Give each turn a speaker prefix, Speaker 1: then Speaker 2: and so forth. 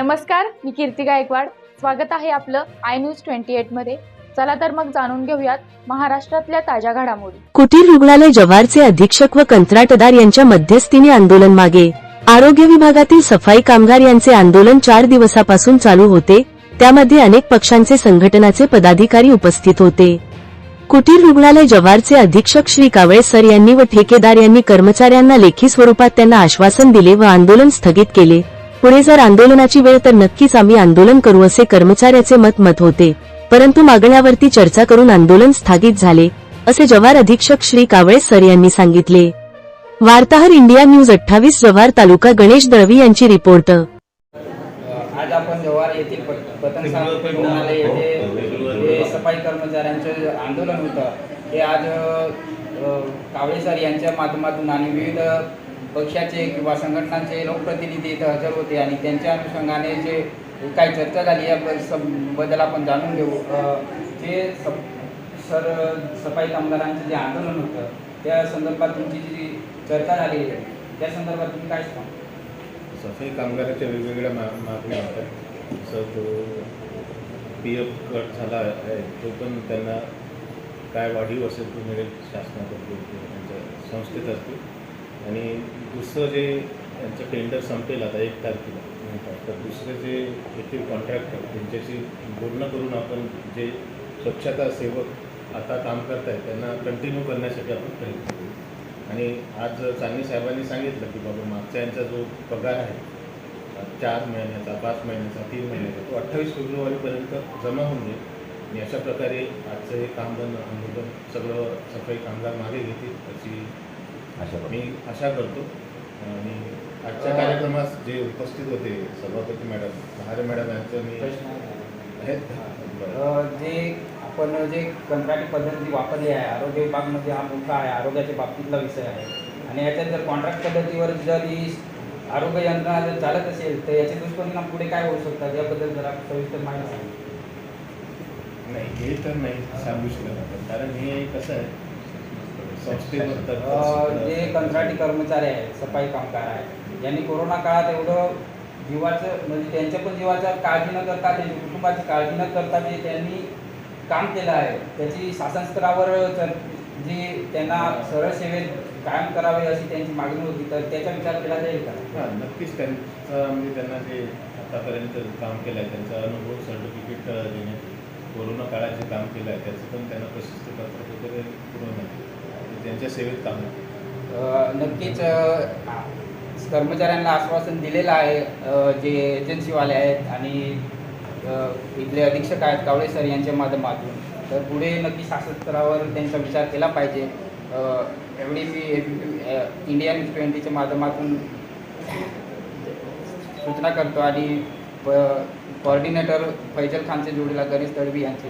Speaker 1: नमस्कार मी कीर्ती गायकवाड. स्वागत आहे आपलं आय न्यूज ट्वेंटी एटमध्ये. चला तर मग जाणून घेऊयात महाराष्ट्रातल्या ताज्या घडामोडी.
Speaker 2: कुटीर रुग्णालय जव्हारचे अधीक्षक व कंत्राटदार यांच्या मध्यस्थीने आंदोलन मागे. आरोग्य विभागातील सफाई कामगार यांचे आंदोलन चार दिवसापासून चालू होते. त्यामध्ये अनेक पक्षांचे संघटनाचे पदाधिकारी उपस्थित होते. कुटीर रुग्णालय जव्हारचे अधीक्षक श्री कावळे सर यांनी व ठेकेदार यांनी कर्मचाऱ्यांना लेखी स्वरूपात त्यांना आश्वासन दिले व आंदोलन स्थगित केले. पुढे जर आंदोलनाची वेळ तर नक्कीच आम्ही आंदोलन करू असे कर्मचाऱ्याचे मत मत होते. परंतु मागण्यावरती चर्चा करून आंदोलन स्थगित झाले असे जव्हार अधीक्षक श्री कावळे सर यांनी सांगितले. वार्ताहर इंडिया न्यूज अठ्ठावीस जव्हार तालुका गणेश दळवी यांची रिपोर्ट.
Speaker 3: आज आपण जव्हार येथील रुग्णालय येथे सफाई कर्मचाऱ्यांचं आंदोलन होतं हे आज कावळे सर यांच्या माध्यमातून आणि विविध पक्षाचे किंवा संघटनांचे लोकप्रतिनिधी इथं हजर होते आणि त्यांच्या अनुषंगाने जे काही चर्चा झाली या बद्दल आपण जाणून घेऊ. जे सप- सर सफाई कामगारांचं जे आंदोलन होतं त्या संदर्भात तुमची जी चर्चा झाली आहे त्या संदर्भात तुम्ही काय सांगा
Speaker 4: सफाई कामगाराच्या वेगवेगळ्या मा मागण्या होत्या. जसं तो पी एफ कट झाला आहे तो पण त्यांना काय वाढीव असेल तो मिळेल शासनातर्फे त्यांच्या संस्थेतर्फे. आणि दुसरं जे त्यांचं टेंडर संपेल आता एक तारखेला म्हणतात. तर दुसरे जे येथील कॉन्ट्रॅक्टर त्यांच्याशी बोलणं करून आपण जे स्वच्छता सेवक आता काम करत आहेत त्यांना कंटिन्यू करण्यासाठी आपण प्रयत्न करू. आणि आज चांगली साहेबांनी सांगितलं की बाबा मागचा यांचा जो पगार आहे चार महिन्याचा पाच महिन्याचा तीन महिन्याचा तो अठ्ठावीस फेब्रुवारीपर्यंत जमा होऊन जाईल. आणि अशा प्रकारे आजचं हे काम बंद आंदोलन सगळं सफाई कामगार मागे घेतील अशी मी आशा करतो. आणि आजच्या कार्यक्रमात जे उपस्थित होते सभापती मॅडम महारे मॅडम यांचं मी
Speaker 3: जे आपण जे कंत्राटी पद्धती वापरली आहे आरोग्य विभागमध्ये हा मुद्दा आहे आरोग्याच्या बाबतीतला विषय आहे. आणि याच्यात जर कॉन्ट्रॅक्ट पद्धतीवर जर ही आरोग्य यंत्रणा जर चालत असेल तर याचे दुष्परिणाम पुढे काय होऊ शकतात? याबद्दल जरा सविस्तर माहिती सांगा.
Speaker 4: नाही हे तर नाही सांगू शकत आपण. कारण हे कसं आहे
Speaker 3: जे कंत्राटी कर्मचारी आहेत सफाई कामगार आहेत यांनी कोरोना काळात एवढं जीवाचं म्हणजे त्यांच्या पण जीवाचं काळजी न करता त्यांच्या कुटुंबाची काळजी न करता जे त्यांनी काम केलं आहे त्याची शासन स्तरावर तर जी त्यांना सरळ सेवेत कायम करावे अशी त्यांची मागणी होती तर त्याचा विचार केला जाईल का?
Speaker 4: हां नक्कीच त्यांचा म्हणजे त्यांना जे आतापर्यंत काम केलं आहे त्यांचा अनुभव सर्टिफिकेट देणे कोरोना काळात जे काम केलं आहे त्याचं पण त्यांना प्रशस्ती पत्रक वगैरे पुरवणं ते त्यांच्या सेवेत काम
Speaker 3: नक्कीच कर्मचाऱ्यांना आश्वासन दिलेलं आहे जे एजन्सीवाले आहेत आणि इथले अधीक्षक आहेत कावळे सर यांच्या माध्यमातून. तर पुढे नक्की शासन स्तरावर त्यांचा विचार केला पाहिजे. एवढी मी इंडियन इंडिया न्यूज ट्वेंटीच्या माध्यमातून सूचना करतो आणि कॉर्डिनेटर फैजल खानचे जोडीला गणेश तडवी यांचे.